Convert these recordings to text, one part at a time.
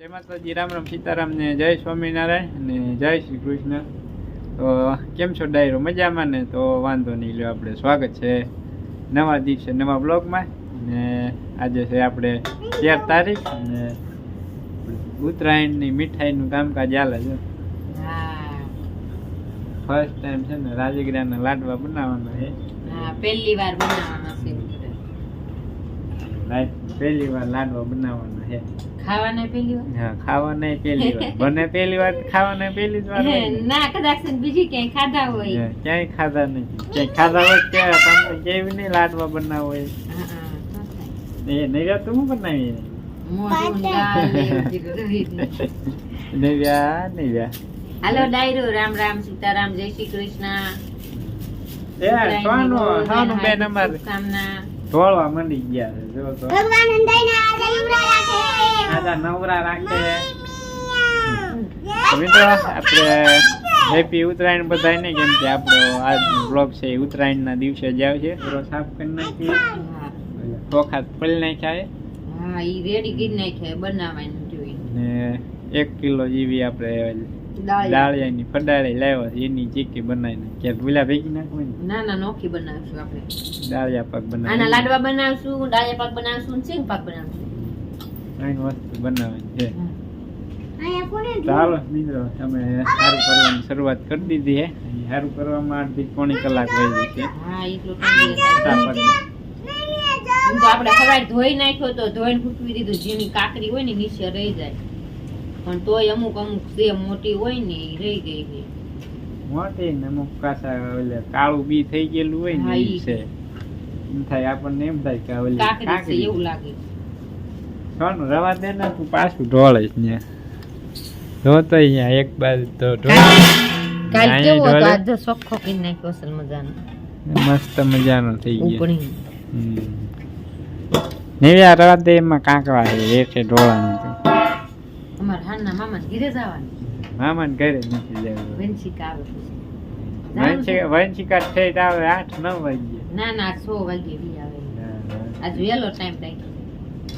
જય માતાજી રામ રામ સીતારામ ને જય સ્વામિનારાયણ અને જય શ્રી કૃષ્ણ. તો કેમ છો ડાયરો? મજામાં ને? તો વાંધો નહીં લ્યો આપણે સ્વાગત છે નવા દિવસે નવા બ્લોગમાં. ને આજે છે આપણે તેર તારીખ અને ઉત્તરાયણની મીઠાઈનું કામકાજ ચાલે છે. ફર્સ્ટ ટાઈમ છે ને રાજગીરાના લાડવા બનાવવાના છે. પહેલી વાર બનાવવાના છે. પહેલી વાર લાડવા બનાવવાના છે ખાવાના પહેલી વાર? હા ખાવાના પહેલી વાર. બને પહેલી વાર ખાવાના પહેલી જ વાર ના. કદાચ બીજી ક્યાંય ખાધા હોય. ક્યાંય ખાધા નથી. ક્યાંય ખાધા હોય ત્યારે તમને કેવી નહીં લાડવા બનાવો હોય. હા, હા, તો થાય. એ નૈરા તું શું બનાવી? મોઢું ને ગાલ ને એવું બધું રહી જાય. નૈરા નૈરા હાલો ડાયરો રામ રામ સીતારામ જય શ્રી કૃષ્ણ. એ સોનું સોનું બેન અમારે. શુભકામના. ઢોળવા મંડી ગયા છે જો તો. આજા નવરા રાખે. તો મિત્રો આપણે હેપી ઉત્તરાયણ બધાને કેમ કે આપણો આ બ્લોગ છે એ ઉત્તરાયણના દિવસે જ આવશે પૂરો સાફ કરી નાખીએ. ચોખા પડી નાખ્યા છે. હા એ રેડી કરી નાખ્યા બનાવવાનું જોઈએ ને એક કિલો જેવી આપણે દાળિયાની ફડાળી લાવ્યા છે એની ચીક્કી બનાવીને કે ભૂલા ભેગી નાખવાની? ના ના નોખી બનાવશું આપણે. દાળિયા પાક આના લાડવા બનાવશું દાળિયા પાક બનાવશું સિંગ પાક બનાવશું? ત્રણ વસ્તુ બનાવવાની છે. ચાલો મિત્રો અમે સારું કરવાની શરૂઆત કરી દીધી હે. સારું કરવામાં અડધી પોણી કલાક વહી છે. આમ તો આપણે સવારે ધોઈ નાખ્યો તો ધોઈને ફૂટવી દીધું. જેની કાકરી હોય ને નીચે રહી જાય. પણ તોય અમુક અમુક જે મોટી હોય ને એ રહી ગઈ છે. મોટી ને અમુક પાછા ઓલે કાળું બી થઈ ગયેલું હોય ને. ઈ છે. એમ થાય આપણને એમ થાય કે ઓલે એવું લાગે. સોનું રવા દે ને તું પાછું ઢોળે ને. ને તો અહીંયા એક બાજુ તો ઢોળે. કાલ કેવો હતો? આજે સોખો કરી નાખ્યો અસલ મજાનો. મસ્ત મજાનો થઈ ગયો. ઉપણી. નેવ્યા રવા દે એમાં કાંકવા છે રેઠે ઢોળાનું. અમારા હાના મામા ઘીરે જવાનું મામાને ઘરે નથી જવું વેનશિકા આવે પછી. વંશિકા વંશિકા થઈ તો આવે આઠ નવ વાગ્યે. ના ના સો વાગે બી આવે. આજ વહેલો ટાઈમ રાખ્યો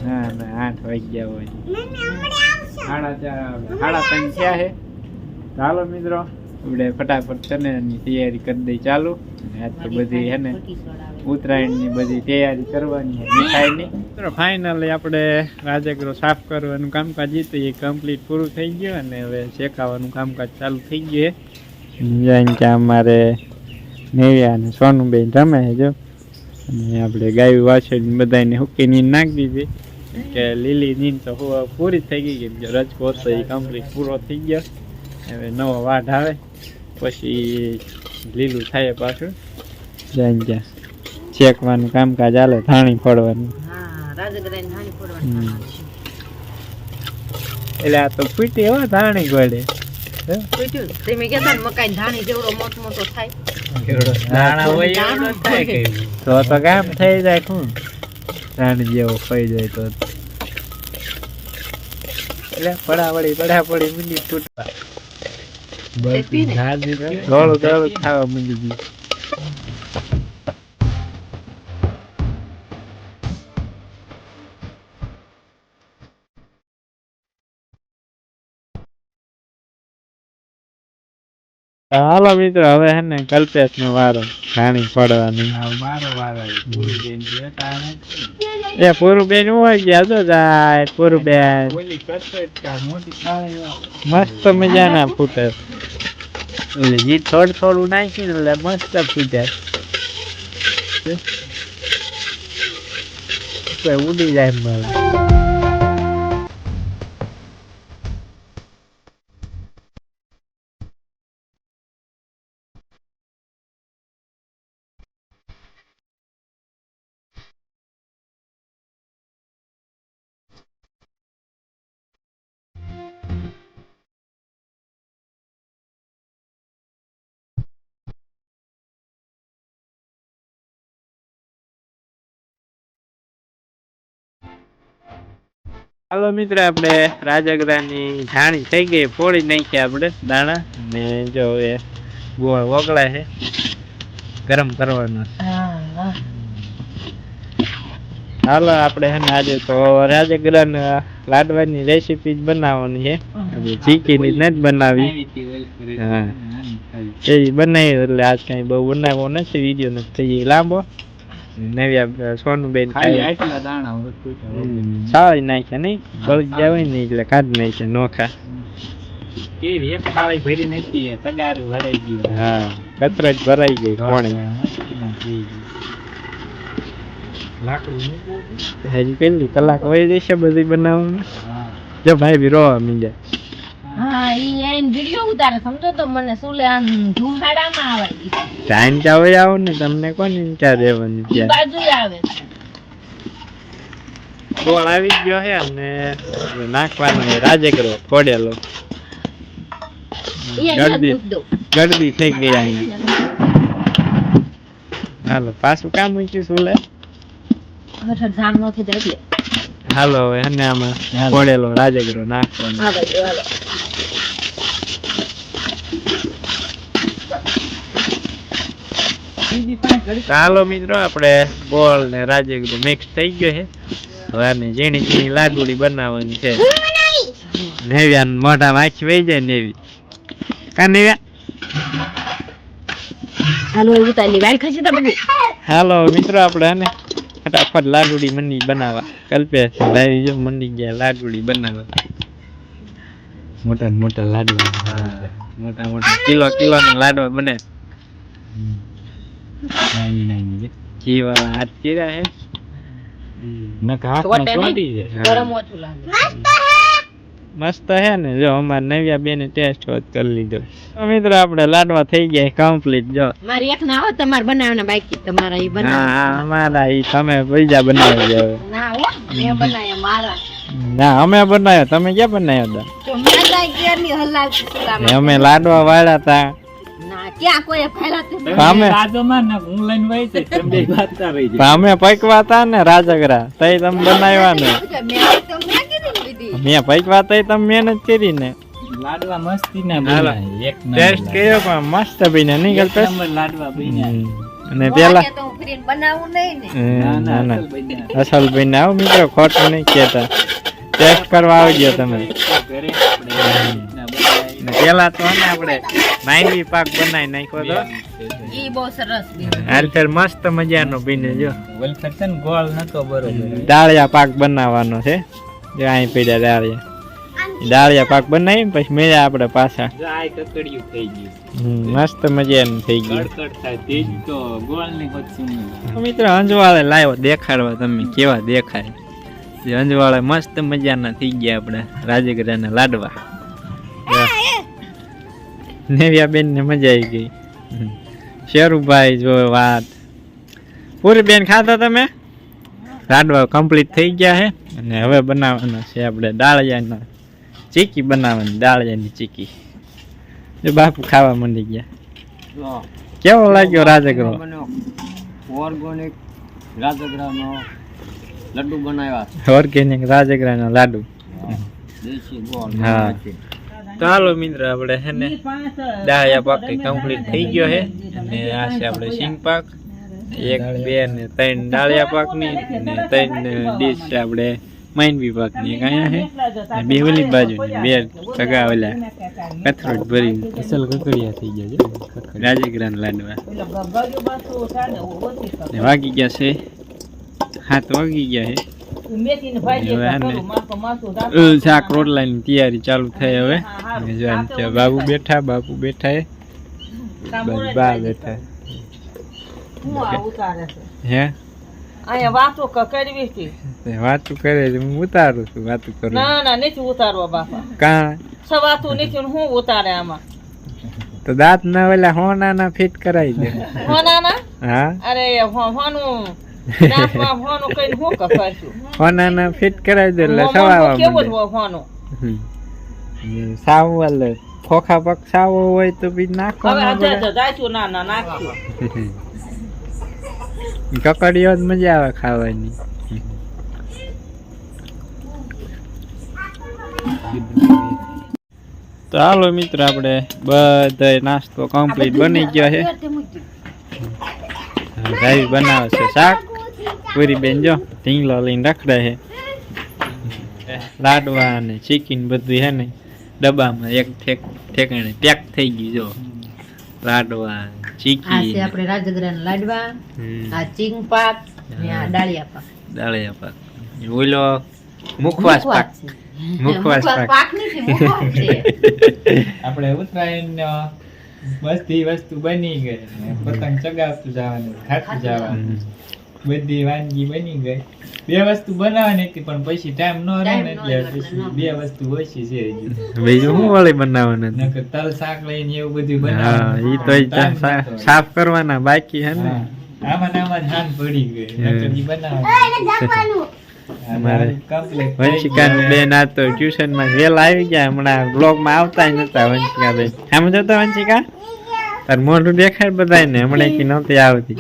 ના ના આઠ વાગ્યા હોય. સાડા ચાર સાડા ત્રણ થયા છે. ચાલો મિત્રો આપણે ફટાફટ છે ને એની તૈયારી કરી દઈ ચાલુ. આજ તો બધી છે ને. ઉત્તરાયણની બધી તૈયારી કરવાની મીઠાઈની મિત્રો ફાઇનલી આપણે રાજગરો સાફ કરવાનું કામકાજ હતું એ કમ્પ્લીટ પૂરું થઈ ગયું અને હવે શેકાવાનું કામકાજ ચાલુ થઈ ગયું જાણ કે અમારે નેવ્યા અને સોનુબેન રમે જો. અને આપણે ગાયું વાછળ બધાને હુકી નીંદ નાખી દીધી. કે લીલી નીંદ તો પૂરી થઈ ગઈ, કેમ કે રજકો હતો એ કમ્પ્લીટ પૂરો થઈ ગયો. હવે નવો વાઢ આવે, પછી લીલું થાય પાછું. જાણ ક્યાં શેકવાનું કામકાજ હાલે ધાણી ફોડવાનું. એટલે આ તો ફૂટી એવા ધાણી ગોળે? તો તો કામ થઈ જાય શું ધાણી જેવો થઈ જાય તો. એટલે મીંડી ફૂટવા દેખી ને? થોડું થોડું ખાવા મીંડી ગયું. હાલો મિત્રો હવે હે ને કલ્પેશ નો વારો ઘાણી પડવાની. એ પૂરું બેન હોય ગયા જો જાય પૂરું બેન. મસ્ત મજાના ફૂટે. એટલે જી થોડું થોડું નાખ્યું એટલે મસ્ત ફૂટે. ઉડી જાય મળે હાલો મિત્ર, આપણે રાજગરાની જાણી થઈ ગઈ, ફોડી નાખી આપણે દાણા. ને જો એ ગોળ ઓગળાય છે, ગરમ કરવાનો હાલો આપણે હે ને આજે તો રાજગરાન લાડવાની રેસીપી જ બનાવવાની છે. હવે ચીકીની જ બનાવી. હા. એ બનાવી, એટલે આજ કાંઈ બહુ બનાવવો નથી વીડિયો નથી થઈ લાંબો. નવ્યા સોનુબેન ખાઈ નાખ્યા નહીં? બળી ગયા હોય એટલે કાઢી નાખ્યા નોખા હા કતરા ભરાઈ ગઈ કોણે. હજી કેટલી કલાક વહી જશે બધી બનાવવાનું? જો ભાઈ બી રોવા મીંડ્યા. હા ઈ એને વિડિયો ઉતારે. સમજો તો મને શું આમ ધૂમાડામાં આવે. ટાઈમ તો આવો ને તમને કોની ત્યાં રહેવાની ત્યાં? બાજુ આવે. ગોળ આવી ગયો છે અને હવે નાખવાનો છે રાજગરો ફોડેલો ગળદી ગળદી થઈ ગઈ અહીંયા. હાલો પાછું કામ મૂક્યું શું લે? જામ નથી એટલે. હાલો હવે અને આમાં ફોડેલો નાખવાનો. હાલો. હાલો મિત્રો આપણે બોલ ને રાજગરો મિક્સ થઈ ગયો છે. હવે આને ઝીણી ઝીણી લાડુડી બનાવવાની છે. નેવ્યા મોઢા માછી વહી જાય નેવી. કા નેવ્યા? હાલો એવું તાલી વાળ ખસી તો હાલો મિત્રો આપણે આને ફટાફટ લાડુડી મની બનાવવા. કલ્પે લાવી જો મની ગયા લાડુડી બનાવવા. મોટા ને મોટા લાડવા મોટા મોટા કિલો કિલો ના લાડવા બને. ઘી વાળા હાથ ચીરા હે? ચોટે નહીં. ગરમ ઓછું લાગે મસ્ત હે ને જો અમાર નવ્યા બેને ટેસ્ટ હોત કરી લીધો તો મિત્રો આપણે લાડવા થઈ ગયા કમ્પ્લીટ જો. મારી એક ના હો તમારે બનાવવાના બાકી તમારા ઈ હા બનાવ હા અમારા ઈ તમે બીજા બનાવી હવે. ના હો મે બનાવ્યા મારા. ના અમે બનાવ્યો તમે ક્યાં બનાવ્યો હતા. અમે લાડવા વાળ્યા તા ના ક્યાં કોઈ ફેરા તે પણ અમે પણ અમે પૈકવા તા ને રાજગરા તઈ તમે બનાવ્યા ને. મેં તો મેં કીધી ને દીદી મેં પૈકવા તઈ તમે મહેનત કરી ને. લાડવા મસ્તી ના એક ટેસ્ટ કર્યો પણ મસ્ત બને નહીં લાડવા બન્યા. અને પેલા કે તો હું ફ્રીને બનાવું નહીં ને. હમ, ના ના ના ના. અસલ બન્યા. અસલ આવો મિત્રો ખોટું નહીં કહેતા. ટેસ્ટ કરવા આવજો તમે. પેલા તો ને આપણે પાક બનાવી નાખ્યો તો. ઈ બહુ સરસ બી. મસ્ત મજાનો બીને જો. વલખડ છે ને ગોળ નતો બરોબર. દાળિયા પાક બનાવવાનો છે. જો અહીં પડ્યા દાળિયા. દાળિયા પાક બનાવીને પછી મેળ્યા આપણે પાછા. આ કકડિયું થઈ ગયું. મસ્ત મજાનું થઈ ગયું. કડકડ થાય તો ગોળની હોતું મિત્રો અંજવાળે લાવ્યો દેખાડવા તમે કેવા દેખાય. અંજવાળે મસ્ત મજાના થઈ ગયા આપણે રાજગરાના લાડવા. નેવ્યા બેન ને મજા આવી ગઈ. શેરુભાઈ જો વાત. પૂરી બેન ખાતા તમે લાડવા કમ્પ્લીટ થઈ ગયા છે અને હવે બનાવવાના છે આપણે દાળિયાના. ચીકી બનાવવાની દાળિયાની ચીકી. જો બાપુ ખાવા માંડી ગયા. કેવો લાગ્યો રાજગરો? ઓર્ગોનિક રાજગરાનો લડ્ડુ બનાવ્યા ઓર્ગેનિક રાજગરાના લાડુ. દેશી ગોળ. હા. તો હાલો મિત્ર આપણે હે ને ડાયા પાક કમ્પ્લીટ થઈ ગયો હે. અને આ છે આપણે સિંગ પાક. એક બે ને ત્રણ ડાળિયા પાકની ને ત્રણ ડીશ છે આપણે માંડવી પાકની એક અહીંયા છે ને બે ઓલી બાજુ બે ટકા ઓલા. કથરોટ ભરી અસલ કકડિયા થઈ ગયા છે. રાજગ્રાન લાડવા. ને વાગી ગયા છે. હાથ વાગી ગયા છે. હે શાક રોટલાની તૈયારી ચાલુ થઈ હવે. અને જો આમ ત્યાં બાબુ બેઠા બાપુ બેઠા બા બેઠા. હે વાતો કરવી હતી. તે વાતું કરે હું ઉતારું છું વાતું કરું ના ના નથી ઉતારવા બાપા. કા? સવાતું નથી હું ઉતારે આમાં. તો દાંત ના ઓલા હોના ના ફિટ કરાવી દે. હોના ના હા. અરે હોનું. હોનું ના ફિટ કરાવી દે એટલે સવાવા કેવું. સાવ એટલે ખોખા પગ સાવો હોય તો બી નાખો ના ના નાખ્યું. કકડીઓ જ મજા આવે ખાવાની. તો હાલો મિત્ર આપણે બધા નાસ્તો કમ્પ્લીટ બની ગયો છે. ભાઈ બનાવે છે શાક? પૂરી બેન જો ઢીંગલો લઈને રખડે છે લાડવા ને ચીકીન બધું હે ને ડબ્બામાં એક ઠેક ઠેકાણે પેક થઈ ગયું જો. લાડવા આ છે ચીકી આપણે રાજગરાના લાડવા આ ચીંગ પાક ને આ ડાળિયા પાક. ડાળિયા પાક. ઓલો મુખવાસ પાક. મુખવાસ પાક. પાક નથી મુખવાસ છે. આપણે ઉત્તરાયણ બધી વસ્તુ બની ગઈ. પતંગ ચગાવતું જવાનું ખાતું જવાનું. બધી વાનગી બની ગઈ. બે વસ્તુ બનાવવાની હતી પણ પછી ટાઈમ ન રહે ને એટલે પછી બે વસ્તુ ઓછી છે બીજું શું વળી બનાવવાનું નકર તલ શાક લઈને એવું બધું બનાવવાનું. ઈ તો સાફ કરવાના બાકી હે ને? આમાં આમાં જ પડી ગઈ. નકર ઈ બનાવવાનું. આ તો વેલા આવી ગયા હમણાં બ્લોગમાં આવતા નતા વંશિકા બેન આમ જોતા વંશિકા. તાર મોઢું દેખાય બધાય ને હમણાં કી નહોતી આવતી.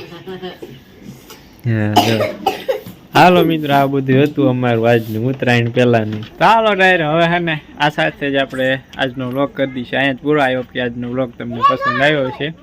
હાલો મિત્રો, આ બધું હતું અમારું આજનું ઉત્તરાયણ પહેલાંનું. તો હાલો, ડાયર, હવે હે ને, આ સાથે જ આપણે આજનો વ્લોગ કરી દઈશું. અહીંયા જ પૂરો આવ્યો કે આજનો વ્લોગ તમને પસંદ આવ્યો છે